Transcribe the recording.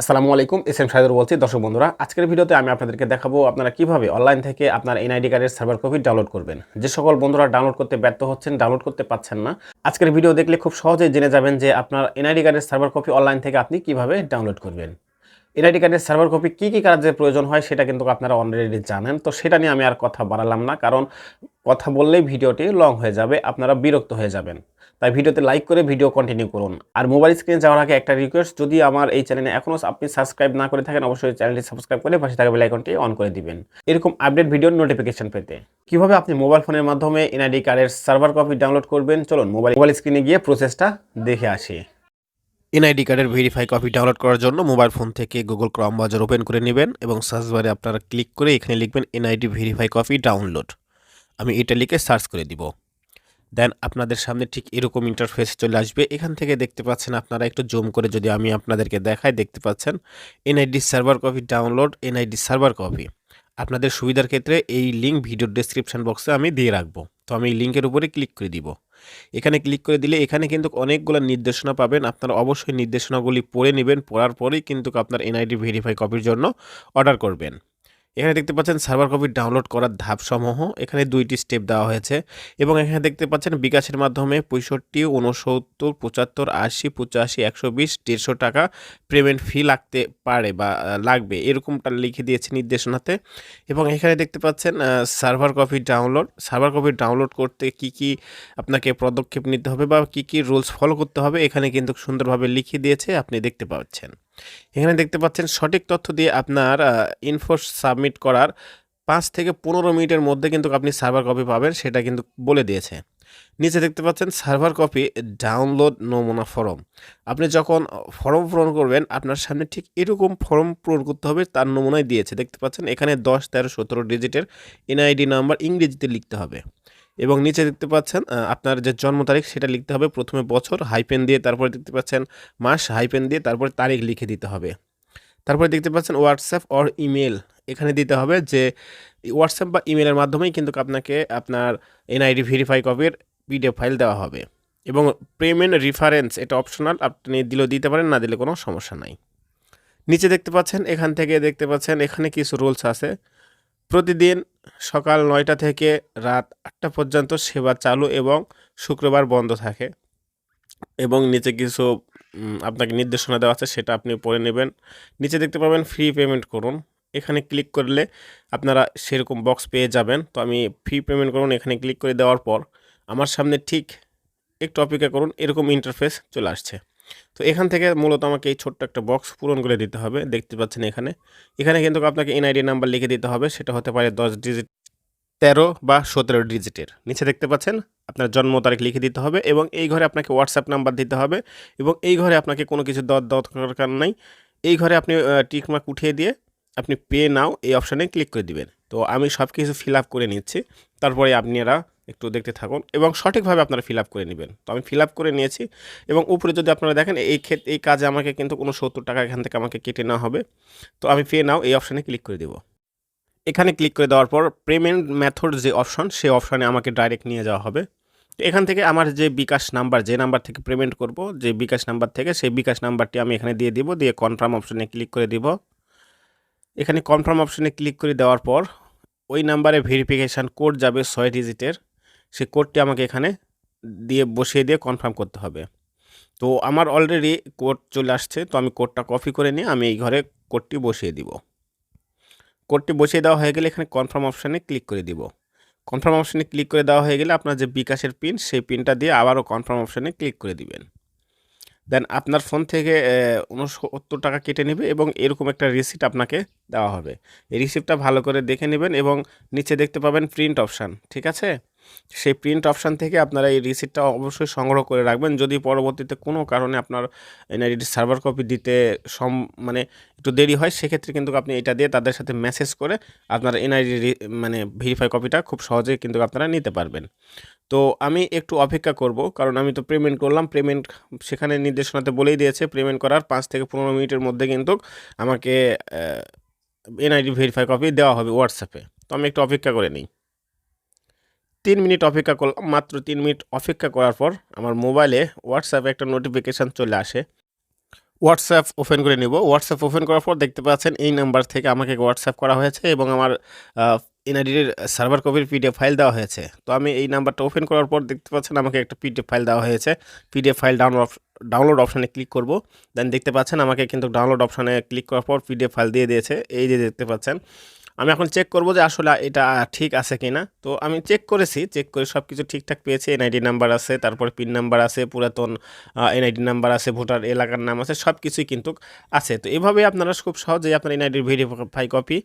আসসালামু আলাইকুম, S M Shahidur বলছি। দর্শক বন্ধুরা, আজকের ভিডিওতে আমি আপনাদেরকে দেখাবো আপনারা কীভাবে অনলাইন থেকে আপনার এনআইডি কার্ডের সার্ভার কপি ডাউনলোড করবেন। যে সকল বন্ধুরা ডাউনলোড করতে ব্যর্থ হচ্ছেন, ডাউনলোড করতে পাচ্ছেন না, আজকের ভিডিও দেখলে খুব সহজেই জেনে যাবেন যে আপনার এনআইডি কার্ডের সার্ভার কপি অনলাইন থেকে আপনি কীভাবে ডাউনলোড করবেন। এনআইডি কার্ডের সার্ভার কপি কী কী কাজে প্রয়োজন হয়, সেটা কিন্তু আপনারা অলরেডি জানেন। তো সেটা নিয়ে আমি আর কথা বাড়ালাম না, কারণ কথা বললেই ভিডিওটি লং হয়ে যাবে, আপনারা বিরক্ত হয়ে যাবেন। তাই ভিডিওতে লাইক করে ভিডিও কন্টিনিউ করুন। আর মোবাইল স্ক্রিনে যাওয়ার আগে একটা রিকোয়েস্ট যদি আমার এই চ্যানেলে এখনও আপনি সাবস্ক্রাইব না করে থাকেন, অবশ্যই চ্যানেলটি সাবস্ক্রাইব করে পাশে থাকা বেল আইকনটি অন করে দিবেন। এরকম আপডেট ভিডিওর নোটিফিকেশন পেতে। কীভাবে আপনি মোবাইল ফোনের মাধ্যমে এনআইডি কার্ডের সার্ভার কপি ডাউনলোড করবেন? চলুন মোবাইল মোবাইল স্ক্রিনে গিয়ে প্রসেসটা দেখে আসি। এনআইডি কার্ডের ভেরিফাই কপি ডাউনলোড করার জন্য মোবাইল ফোন থেকে গুগল ক্রম বাজার ওপেন করে নেবেন এবং সার্চ বারে আপনারা ক্লিক করে এখানে লিখবেন এনআইডি ভেরিফাই কপি ডাউনলোড আমি এটা লিখে সার্চ করে দিব। দেন আপনাদের সামনে ঠিক এরকম ইন্টারফেস চলে আসবে। এখান থেকে দেখতে পাচ্ছেন আপনারা একটু জুম করে যদি আমি আপনাদেরকে দেখাই, দেখতে পাচ্ছেন NID server copy download NID server copy আপনাদের সুবিধার ক্ষেত্রে এই লিঙ্ক ভিডিওর ডেসক্রিপশন বক্সে আমি দিয়ে রাখব। তো আমি এই লিঙ্কের উপরে ক্লিক করে দিব। এখানে ক্লিক করে দিলে এখানে কিন্তু অনেকগুলো নির্দেশনা পাবেন। আপনারা অবশ্যই নির্দেশনাগুলি পড়ে নেবেন, পড়ার পরেই কিন্তু আপনার এনআইডি ভেরিফাই কপির জন্য অর্ডার করবেন। এখানে দেখতে পাচ্ছেন সার্ভার কপি ডাউনলোড করার ধাপসমূহ। এখানে দুইটি স্টেপ দেওয়া হয়েছে এবং এখানে দেখতে পাচ্ছেন বিকাশের মাধ্যমে পঁয়ষট্টি উনসত্তর পঁচাত্তর, আশি, পঁচাশি, একশো বিশ, দেড়শো টাকা পেমেন্ট ফি লাগতে পারে বা লাগবে। এরকমটা লিখে দিয়েছে নির্দেশনাতে এবং এখানে দেখতে পাচ্ছেন server copy download. Server copy download করতে কি কি আপনাকে পদক্ষেপ নিতে হবে বা কি কি রুলস ফলো করতে হবে এখানে কিন্তু সুন্দরভাবে লিখে দিয়েছে, আপনি দেখতে পাচ্ছেন। এখানে দেখতে পাচ্ছেন সঠিক তথ্য দিয়ে আপনার ইনফো সাবমিট করার পাঁচ থেকে পনেরো মিনিটের মধ্যে কিন্তু আপনি সার্ভার কপি পাবেন, সেটা কিন্তু বলে দিয়েছে। নিচে দেখতে পাচ্ছেন সার্ভার কপি ডাউনলোড নমুনা ফর্ম আপনি যখন ফর্ম পূরণ করবেন, আপনার সামনে ঠিক এরকম ফর্ম পূরণ করতে হবে, তার নমুনায় দিয়েছে। দেখতে পাচ্ছেন এখানে দশ, তেরো, সতেরো ডিজিটের এনআইডি নাম্বার ইংরেজিতে লিখতে হবে। এবং নিচে দেখতে পাচ্ছেন আপনার যে জন্ম তারিখ সেটা লিখতে হবে প্রথমে বছর হাইপেন দিয়ে তারপরে দেখতে পাচ্ছেন মাস হাইপেন দিয়ে তারপরে তারিখ লিখে দিতে হবে। তারপরে দেখতে পাচ্ছেন হোয়াটসঅ্যাপ অর ইমেল এখানে দিতে হবে যে হোয়াটসঅ্যাপ বা ইমেলের মাধ্যমেই কিন্তু আপনাকে আপনার এনআইডি ভেরিফাই কপির পিডিএফ ফাইল দেওয়া হবে। এবং পেমেন্ট রিফারেন্স এটা অপশনাল আপনি দিলেও দিতে পারেন, না দিলে কোনো সমস্যা নাই। নিচে দেখতে পাচ্ছেন, এখান থেকে দেখতে পাচ্ছেন, এখানে কিছু রুলস আছে। প্রতিদিন সকাল নয়টা থেকে রাত আটটা পর্যন্ত সেবা চালু এবং শুক্রবার বন্ধ থাকে এবং নিচে কিছু আপনাকে নির্দেশনা দেওয়া আছে সেটা আপনি পড়ে নেবেন। নিচে দেখতে পাবেন ফ্রি পেমেন্ট করুন। এখানে ক্লিক করলে আপনারা সেরকম বক্স পেয়ে যাবেন। তো আমি ফ্রি পেমেন্ট করুন, এখানে ক্লিক করে দেওয়ার পর আমার সামনে ঠিক একটু অপেক্ষা করুন, এরকম ইন্টারফেস চলে আসছে। তো এখান থেকে মূলত আমাকে এই ছোট্ট একটা বক্স পূরণ করে দিতে হবে। দেখতে পাচ্ছেন এখানে। এখানে কিন্তু আপনাকে এনআইডি নাম্বার লিখে দিতে হবে। সেটা হতে পারে দশ ডিজিট তেরো বা সতেরো ডিজিটের নিচে দেখতে পাচ্ছেন, আপনার জন্ম তারিখ লিখে দিতে হবে এবং এই ঘরে আপনাকে হোয়াটসঅ্যাপ নাম্বার দিতে হবে এবং এই ঘরে আপনাকে কোনো কিছু দেওয়ার দরকার নাই। এই ঘরে আপনি টিকমার্ক উঠিয়ে দিয়ে আপনি পে নাও এই অপশানে ক্লিক করে দিবেন। তো আমি সব কিছু ফিল আপ করে নিচ্ছি। তারপরে আপনারা একটু দেখতে থাকুন এবং সঠিকভাবে আপনারা ফিল আপ করে নেবেন। তো আমি ফিল আপ করে নিয়েছি এবং উপরে যদি আপনারা দেখেন, এই ক্ষেত্রে এই কাজে আমাকে কিন্তু কোনো সত্তর টাকা এখান থেকে আমাকে কেটে নেওয়া হবে। তো আমি পে নাও এই অপশানে ক্লিক করে দেবো। এখানে ক্লিক করে দেওয়ার পর পেমেন্ট মেথড যে অপশন সেই অপশানে আমাকে ডাইরেক্ট নিয়ে যাওয়া হবে। তো এখান থেকে আমার যে বিকাশ নাম্বার যে নাম্বার থেকে পেমেন্ট করব, যে বিকাশ নাম্বার থেকে, সেই বিকাশ নাম্বারটি আমি এখানে দিয়ে দিব, দিয়ে কনফার্ম অপশানে ক্লিক করে দিব। এখানে কনফার্ম অপশানে ক্লিক করে দেওয়ার পর ওই নাম্বারে ভেরিফিকেশান কোড যাবে ছয় ডিজিটের সেই কোডটি আমাকে এখানে দিয়ে বসিয়ে দিয়ে কনফার্ম করতে হবে। তো আমার অলরেডি কোড চলে আসছে, তো আমি কোডটা কপি করে নিয়ে আমি এই ঘরে কোডটি বসিয়ে দিব। কোডটি বসিয়ে দেওয়া হয়ে গেলে এখানে কনফার্ম অপশানে ক্লিক করে দিব। কনফার্ম অপশানে ক্লিক করে দেওয়া হয়ে গেলে আপনার যে বিকাশের পিন সেই পিনটা দিয়ে আবারও কনফার্ম অপশানে ক্লিক করে দিবেন। দেন আপনার ফোন থেকে উনসত্তর টাকা কেটে নেবে এবং এরকম একটা রিসিপ্ট আপনাকে দেওয়া হবে। এই রিসিপ্টটা ভালো করে দেখে নেবেন এবং নিচে দেখতে পাবেন প্রিন্ট অপশান ঠিক আছে? সেই প্রিন্ট অপশান থেকে আপনারা এই রিসিপ্টটা অবশ্যই সংগ্রহ করে রাখবেন। যদি পরবর্তীতে কোনো কারণে আপনার এনআইডি সার্ভার কপি দিতে সম মানে একটু দেরি হয়, সেক্ষেত্রে কিন্তু আপনি এটা দিয়ে তাদের সাথে মেসেজ করে আপনার এনআইডি মানে ভেরিফাই কপিটা খুব সহজেই কিন্তু আপনারা নিতে পারবেন। তো আমি একটু অপেক্ষা করব, কারণ আমি তো পেমেন্ট করলাম। পেমেন্ট সেখানে নির্দেশনাতে বলেই দিয়েছে পেমেন্ট করার পাঁচ থেকে পনেরো মিনিটের মধ্যে কিন্তু আমাকে এনআইডি ভেরিফাই কপি দেওয়া হবে হোয়াটসঅ্যাপে তো আমি একটু অপেক্ষা করে নিই। তিন মিনিট অপেক্ষা করলাম মাত্র তিন মিনিট অপেক্ষা করার পর আমার মোবাইলে হোয়াটসঅ্যাপে একটা নোটিফিকেশান চলে আসে। হোয়াটসঅ্যাপ ওপেন করে নিব। হোয়াটসঅ্যাপ ওপেন করার পর দেখতে পাচ্ছেন এই নাম্বার থেকে আমাকে হোয়াটসঅ্যাপ করা হয়েছে এবং আমার এনআইডির সার্ভার কপির পিডিএফ ফাইল দেওয়া হয়েছে। তো আমি এই নাম্বারটা ওপেন করার পর দেখতে পাচ্ছেন আমাকে একটা পিডিএফ ফাইল দেওয়া হয়েছে। পিডিএফ ফাইল ডাউনলোড ডাউনলোড অপশানে ক্লিক করব। দেন দেখতে পাচ্ছেন আমাকে কিন্তু ডাউনলোড অপশানে ক্লিক করার পর পিডিএফ ফাইল দিয়ে দিয়েছে। এই যে দেখতে পাচ্ছেন আমি এখন চেক করব যে আসলে এটা ঠিক আছে কিনা। তো আমি চেক করেছি চেক করে সব কিছু ঠিকঠাক পেয়েছি। এনআইডি নাম্বার আছে, তারপর পিন নাম্বার আছে, পুরাতন এনআইডি নাম্বার আছে, ভোটার এলাকার নাম আছে সব কিছুই কিন্তু আছে। তো এভাবে আপনারা খুব সহজেই আপনার এনআইডির ভেরিফাই কপি